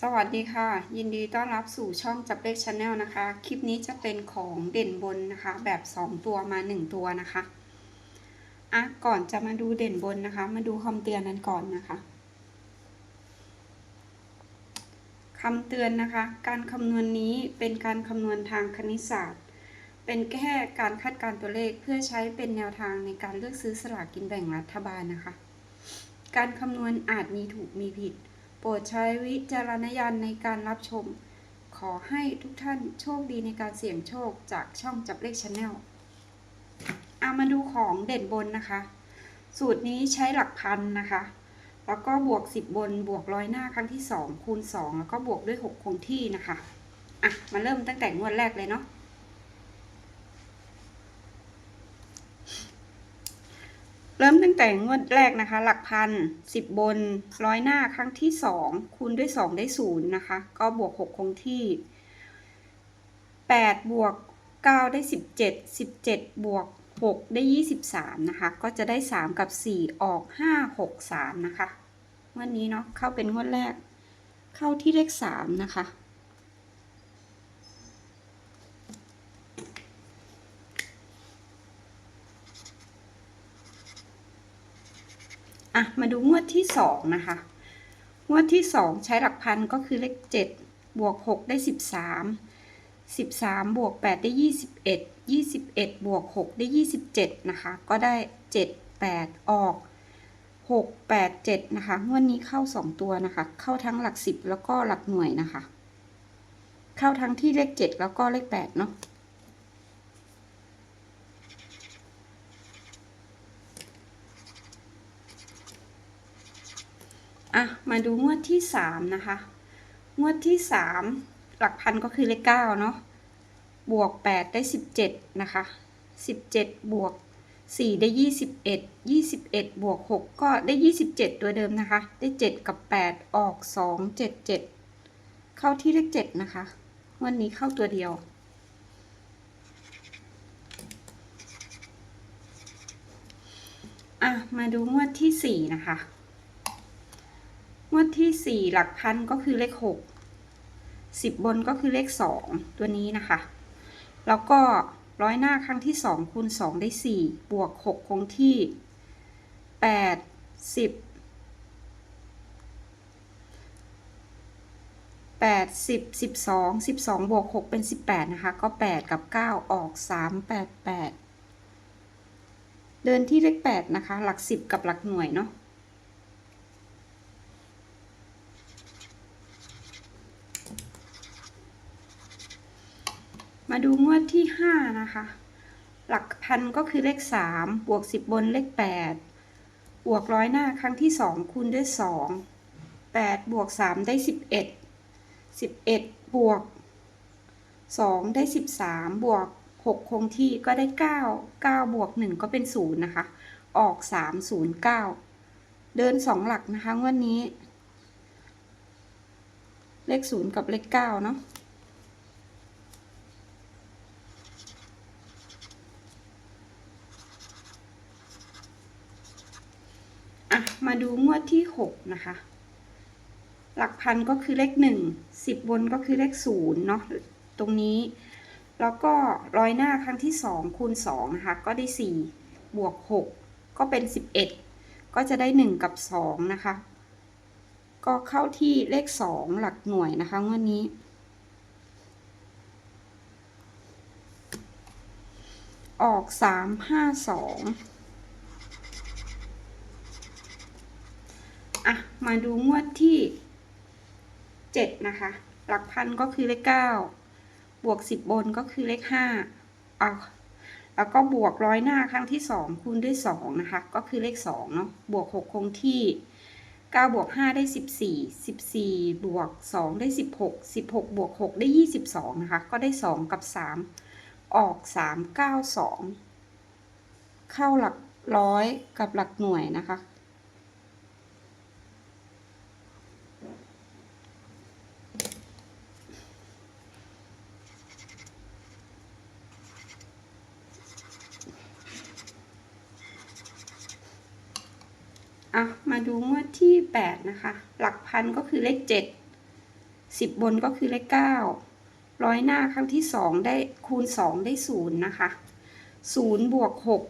สวัสดีค่ะ ยินดีต้อนรับสู่ช่องจับเลขชาแนลนะคะ คลิปนี้จะเป็นของเด่นบนนะคะ แบบ 2 ตัวมา 1 ตัวนะคะอะก่อนจะมาดูเด่นบนนะคะ มาดูคำเตือนนั้นก่อนนะคะคำเตือนนะคะ การคำนวณนี้เป็นการคำนวณทางคณิตศาสตร์ เป็นแค่การคาดการตัวเลขเพื่อใช้เป็นแนวทางในการเลือกซื้อสลากกินแบ่งรัฐบาลนะคะ การคำนวณอาจมีถูกมีผิด ปรดใช้วิจารณญาณในการรับชม ขอให้ทุกท่านโชคดีในการเสี่ยงโชคจากช่องจับเลขชาแนลเอามาดูของเด่นบนนะคะ สูตรนี้ใช้หลักพันนะคะ แล้วก็บวก 10 บนบวกร้อยหน้าครั้งที่ 2 คูณ 2 แล้วก็บวกด้วย 6 คงที่นะคะ อะ มาเริ่มตั้งแต่งวดแรกเลยเนาะ เริ่มตั้งแต่งวดแรกนะคะ หลักพันสิบบนร้อยหน้าครั้งที่สองคูณด้วยสองได้ศูนย์นะคะ ก็บวกหกคงที่แปดบวกเก้าได้สิบเจ็ดสิบเจ็ดบวกหกได้ยี่สิบสามนะคะ ก็จะได้สามกับสี่ออกห้าหกสามนะคะงวันนี้เนาะเข้าเป็นงวดแรก เข้าที่เลขสามนะคะ อะมาดูงวดที่สองนะคะ งวดที่สองใช้หลักพันก็คือเลขเจ็ดบวกหกได้สิบสามสิบสามบวกแปดได้ยี่สิบเอ็ดยี่สิบเอ็ดบวกหกได้ยี่สิบเจ็ดนะคะ ก็ได้เจ็ดแปดออกหกแปดเจ็ดนะคะงวดนี้เข้าสองตัวนะคะ เข้าทั้งหลักสิบแล้วก็หลักหน่วยนะคะ เข้าทั้งที่เลขเจ็ดแล้วก็เลขแปดเนาะ อะมาดูงวดที่สามนะคะ งวดที่สามหลักพันก็คือเลขเก้าเนาะบวกแปดได้สิบเจ็ดนะคะสิบเจ็ดบวกสี่ได้ยี่สิบเอ็ดยี่สิบเอ็ดบวกหกก็ได้ยี่สิบเจ็ดตัวเดิมนะคะ ได้เจ็ดกับแปดออกสองเจ็ดเจ็ดเข้าที่เลขเจ็ดนะคะ วันนี้เข้าตัวเดียวอะมาดูงวดที่สี่นะคะ ที่สี่หลักพันก็คือเลขหกสิบบนก็คือเลขสองตัวนี้นะคะ แล้วก็ร้อยหน้าครั้งที่สองคูณสองได้สี่บวกหกคงที่แปดสิบแปดสิบสิบสองสิบสองบวกหกเป็นสิบแปดนะคะ ก็แปดกับเก้าออกสามแปดแปดเดินที่เลขแปดนะคะ หลักสิบกับหลักหน่วยเนาะ มาดูงวดที่ห้านะคะ หลักพันก็คือเลขสามบวกสิบบนเลขแปดบวกร้อยหน้าครั้งที่สองคูณด้วยสองแปดบวกสามได้สิบเอ็ดสิบเอ็ดบวกสองได้สิบสามบวกหกคงที่ก็ได้เก้าเก้าบวกหนึ่งก็เป็นศูนย์นะคะ ออกสามศูนย์เก้าเดินสองหลักนะคะงวันนี้ เลขศูนย์กับเลขเก้าเนาะ อะ มาดูงวดที่หกนะคะ หลักพันก็คือเลขหนึ่งสิบนก็คือเลขศูนย์เนาะตรงนี้ แล้วก็ร้อยหน้าครั้งที่สองคูณสองนะคะ ก็ได้สี่บวกหกก็เป็นสิบเอ็ดก็จะได้หนึ่งกับสองนะคะ ก็เข้าที่เลขสองหลักหน่วยนะคะงวดนี้ออกสามห้าสอง อะ มาดูงวดที่เจ็ดนะคะ หลักพันก็คือเลขเก้าบวกสิบบนก็คือเลขห้าเอาแล้วก็บวกร้อยหน้าครั้งที่สองคูณด้วยสองนะคะ ก็คือเลขสองเนาะบวกหกคงที่เก้าบวกห้าได้สิบสี่สิบสี่บวกสองได้สิบหกสิบหกบวกหกได้ยี่สิบสองนะคะ ก็ได้สองกับสามออกสามเก้าสองเข้าหลักร้อยกับหลักหน่วยนะคะ อะมาดูงวดที่แปดนะคะ หลักพันก็คือเลขเจ็ดสิบบนก็คือเลขเก้าร้อยหน้าครั้งที่สองได้คูณสองได้ศูนย์นะคะศูนย์บวกหก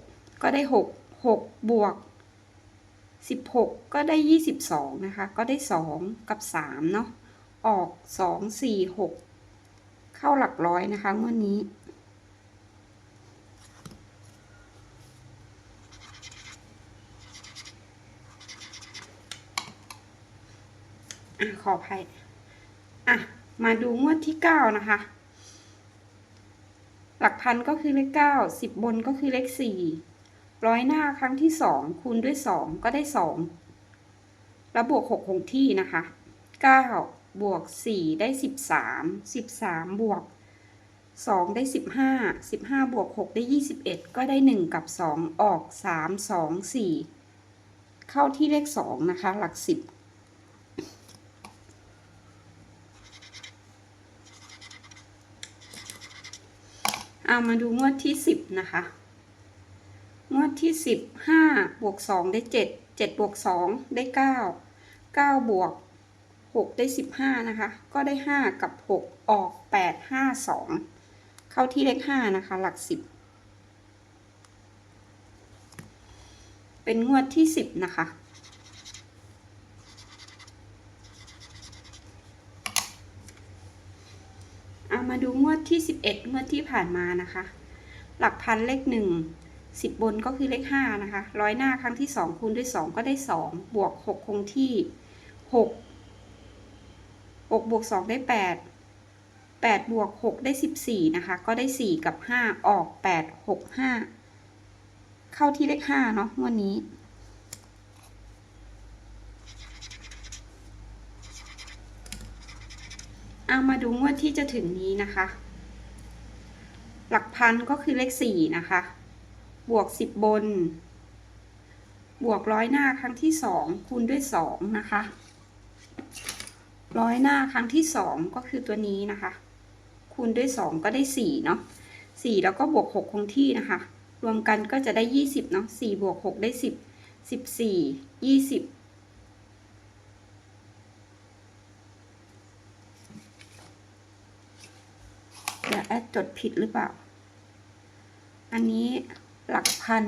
ก็ได้หกหกบวกสิบหกก็ได้ยี่สิบสองนะคะ ก็ได้สองกับสามเนาะออกสองสี่หกเข้าหลักร้อยนะคะงวดนี้ อะขออภัยอะมาดูงวดที่เก้านะคะ หลักพันก็คือเลขเก้าสิบบนก็คือเลขสี่ร้อยหน้าครั้งที่สองคูณด้วยสองก็ได้สองแล้วบวกหกคงที่นะคะเก้าบวกสี่ได้สิบสามสิบสามบวกสองได้สิบห้าสิบห้าบวกหกได้ยี่สิบเอ็ดก็ได้หนึ่งกับสองออกสามสองสี่เข้าที่เลขสองนะคะ หลักสิบ เอามาดูงวดที่สิบนะคะ งวดที่สิบห้าบวกสองได้เจ็ดเจ็ดบวกสองได้เก้าเก้าบวกหกได้สิบห้านะคะ ก็ได้ห้ากับหกออกแปดห้าสองเข้าที่เลขห้านะคะ หลักสิบเป็นงวดที่สิบนะคะ เอา มาดูงวดที่ 11 งวดที่ผ่านมานะคะ หลักพันเลขหนึ่งสิบบนก็คือเลขห้านะคะ ร้อยหน้าครั้งที่สองคูณด้วยสองก็ได้สองบวกหกคงที่หกหกบวกสองได้แปดแปดบวกหกได้สิบสี่นะคะ ก็ได้สี่กับห้าออกแปดหกห้าเข้าที่เลขห้าเนาะงวันนี้ เอามาดูงวดที่จะถึงนี้นะคะ หลักพันก็คือเลขสี่นะคะ บวกสิบบน บวกร้อยหน้าครั้งที่สองคูณด้วยสองนะคะ ร้อยหน้าครั้งที่สองก็คือตัวนี้นะคะ คูณด้วยสองก็ได้สี่เนาะสี่แล้วก็บวกหกคงที่นะคะ รวมกันก็จะได้ยี่สิบเนาะสี่บวกหกได้สิบสิบสี่ยี่สิบ เดี๋ยวแอด จดผิดหรือเปล่า อันนี้หลักพัน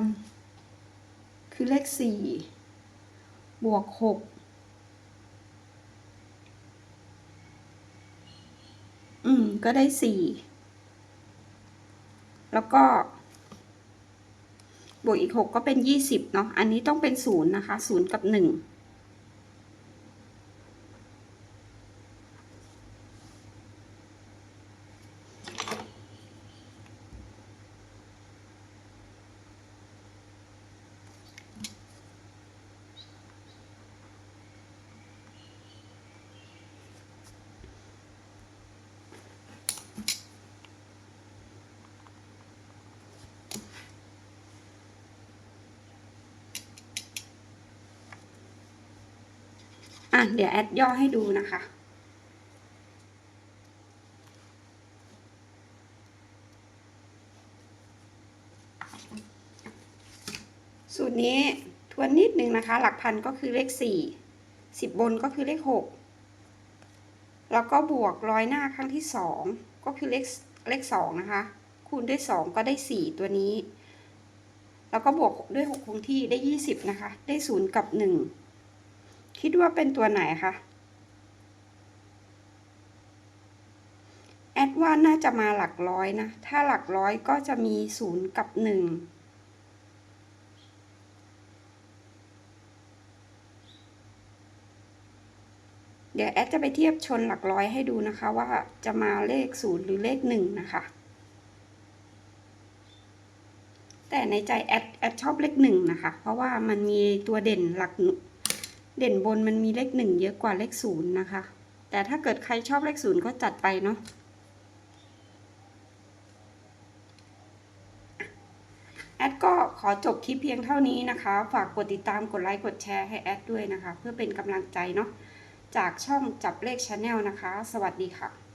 คือเลขสี่บวกหกอืม ก็ได้สี่แล้วก็ บวกอีกหกก็เป็นยี่สิบเนาะ อันนี้ต้องเป็นศูนย์นะคะศูนย์กับหนึ่ง อะเดี๋ยวแอดย่อให้ดูนะคะสูตรนี้ทวนนิดนึงนะคะ หลักพันก็คือเลขสี่สิบบนก็คือเลขหกแล้วก็บวกร้อยหน้าครั้งที่สองก็คือเลขเลขสองนะคะ คูณด้วยสองก็ได้สี่ตัวนี้ แล้วก็บวกด้วยหกคงที่ได้ยี่สิบนะคะ ได้ศูนย์กับหนึ่ง คิดว่าเป็นตัวไหนคะ แอดว่าน่าจะมาหลักร้อยนะ ถ้าหลักร้อยก็จะมีศูนย์กับหนึ่งเดี๋ยวแอดจะไปเทียบชนหลักร้อยให้ดูนะคะว่าจะมาเลขศูนย์หรือเลขหนึ่งนะคะ แต่ในใจแอดแอดชอบเลขหนึ่งนะคะ เพราะว่ามันมีตัวเด่นหลัก เด่นบนมันมีเลขหนึ่งเยอะกว่าเลขศูนย์นะคะ แต่ถ้าเกิดใครชอบเลขศูนย์ก็จัดไปเนาะแอดก็ขอจบคลิปเพียงเท่านี้นะคะ ฝากกดติดตามกดไลค์กดแชร์ให้แอดด้วยนะคะ เพื่อเป็นกำลังใจเนาะจากช่องจับเลขชาแนลนะคะ สวัสดีค่ะ